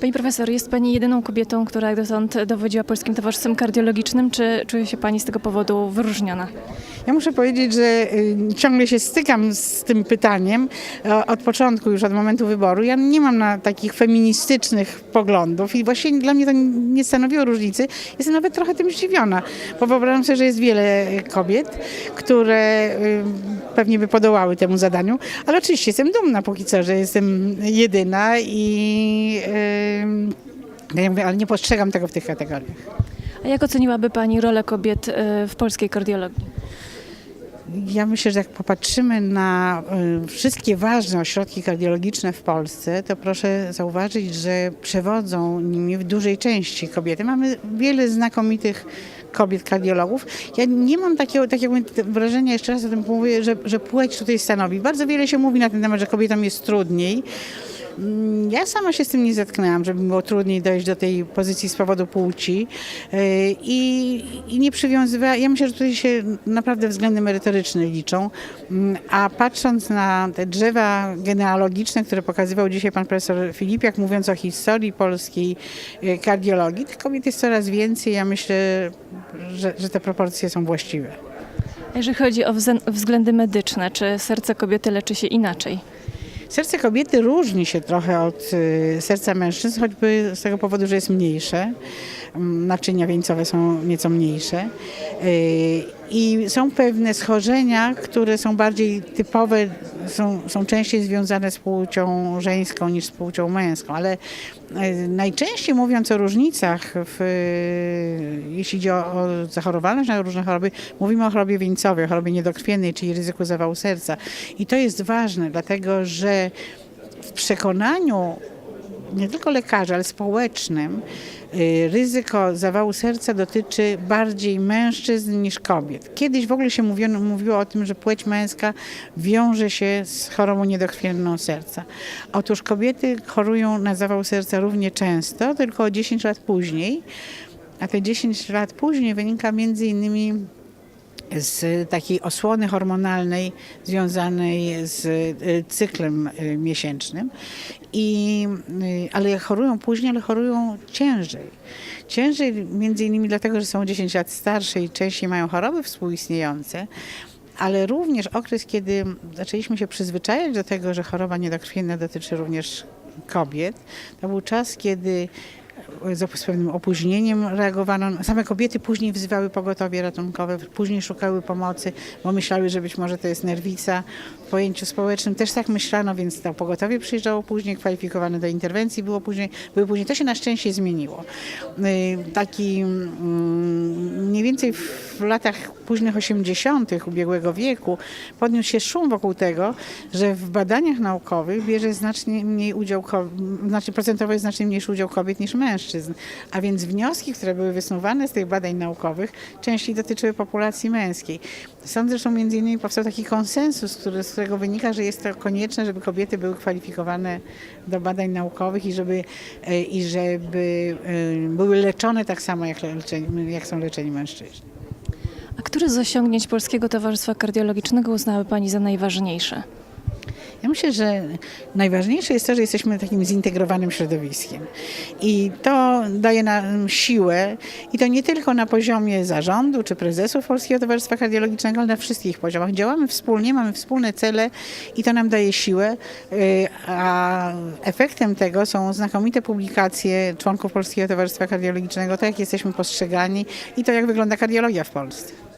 Pani profesor, jest Pani jedyną kobietą, która dotąd dowodziła Polskim Towarzystwem Kardiologicznym. Czy czuje się Pani z tego powodu wyróżniona? Ja muszę powiedzieć, że y, ciągle się stykam z tym pytaniem e, od początku, już od momentu wyboru. Ja nie mam na takich feministycznych poglądów i właśnie dla mnie to nie stanowiło różnicy. Jestem nawet trochę tym zdziwiona, bo wyobrażam sobie, że jest wiele kobiet, które y, pewnie by podołały temu zadaniu, ale oczywiście jestem dumna póki co, że jestem jedyna i y, ja mówię, ale nie postrzegam tego w tych kategoriach. A jak oceniłaby Pani rolę kobiet e, w polskiej kardiologii? Ja myślę, że jak popatrzymy na y, wszystkie ważne ośrodki kardiologiczne w Polsce, to proszę zauważyć, że przewodzą nimi w dużej części kobiety. Mamy wiele znakomitych kobiet kardiologów. Ja nie mam takiego, takiego wrażenia, jeszcze raz o tym mówię, że, że płeć tutaj stanowi. Bardzo wiele się mówi na ten temat, że kobietom jest trudniej. Mm, Ja sama się z tym nie zetknęłam, żeby było trudniej dojść do tej pozycji z powodu płci Yy, i, i nie przywiązywała. Ja myślę, że tutaj się naprawdę względy merytoryczne liczą, Mm, a patrząc na te drzewa genealogiczne, które pokazywał dzisiaj pan profesor Filipiak, mówiąc o historii polskiej yy, kardiologii, tych kobiet jest coraz więcej. Ja myślę, że, że te proporcje są właściwe. Jeżeli chodzi o względy medyczne, czy serce kobiety leczy się inaczej? Serce kobiety różni się trochę od y, serca mężczyzn, choćby z tego powodu, że jest mniejsze. Naczynia wieńcowe są nieco mniejsze. Y, I są pewne schorzenia, które są bardziej typowe, są, są częściej związane z płcią żeńską niż z płcią męską, ale y, najczęściej mówiąc o różnicach, w, jeśli idzie o, o zachorowalność na różne choroby, mówimy o chorobie wieńcowej, o chorobie niedokrwiennej, czyli ryzyku zawału serca. I to jest ważne, dlatego że w przekonaniu nie tylko lekarzy, ale społecznym y, ryzyko zawału serca dotyczy bardziej mężczyzn niż kobiet. Kiedyś w ogóle się mówiło o tym, że płeć męska wiąże się z chorobą niedokrwienną serca. Otóż kobiety chorują na zawał serca równie często, tylko o 10 lat później, a te 10 lat później wynika między innymi z takiej osłony hormonalnej związanej z y, cyklem y, miesięcznym. I, y, ale chorują później, ale chorują ciężej. Ciężej między innymi dlatego, że są 10 lat starsze i częściej mają choroby współistniejące, ale również okres, kiedy zaczęliśmy się przyzwyczajać do tego, że choroba niedokrwienna dotyczy również kobiet, to był czas, kiedy z pewnym opóźnieniem reagowano. Same kobiety później wzywały pogotowie ratunkowe, później szukały pomocy, bo myślały, że być może to jest nerwica. W pojęciu społecznym też tak myślano, więc to pogotowie przyjeżdżało później, kwalifikowane do interwencji było później, były później. To się na szczęście zmieniło. Y, Taki mm, mniej więcej w latach późnych 80. ubiegłego wieku podniósł się szum wokół tego, że w badaniach naukowych bierze znacznie mniej udział, znaczy procentowo jest znacznie mniejszy udział kobiet niż mężczyzn. A więc wnioski, które były wysnuwane z tych badań naukowych, częściej dotyczyły populacji męskiej. Stąd zresztą między innymi powstał taki konsensus, który, z którego wynika, że jest to konieczne, żeby kobiety były kwalifikowane do badań naukowych i żeby, e, i żeby e, były leczone tak samo, jak, leczeni, jak są leczeni mężczyźni. A który z osiągnięć Polskiego Towarzystwa Kardiologicznego uznałaby Pani za najważniejsze? Ja myślę, że najważniejsze jest to, że jesteśmy takim zintegrowanym środowiskiem. I to daje nam siłę i to nie tylko na poziomie zarządu czy prezesów Polskiego Towarzystwa Kardiologicznego, ale na wszystkich poziomach. Działamy wspólnie, mamy wspólne cele i to nam daje siłę, y, a efektem tego są znakomite publikacje członków Polskiego Towarzystwa Kardiologicznego, to jak jesteśmy postrzegani i to jak wygląda kardiologia w Polsce.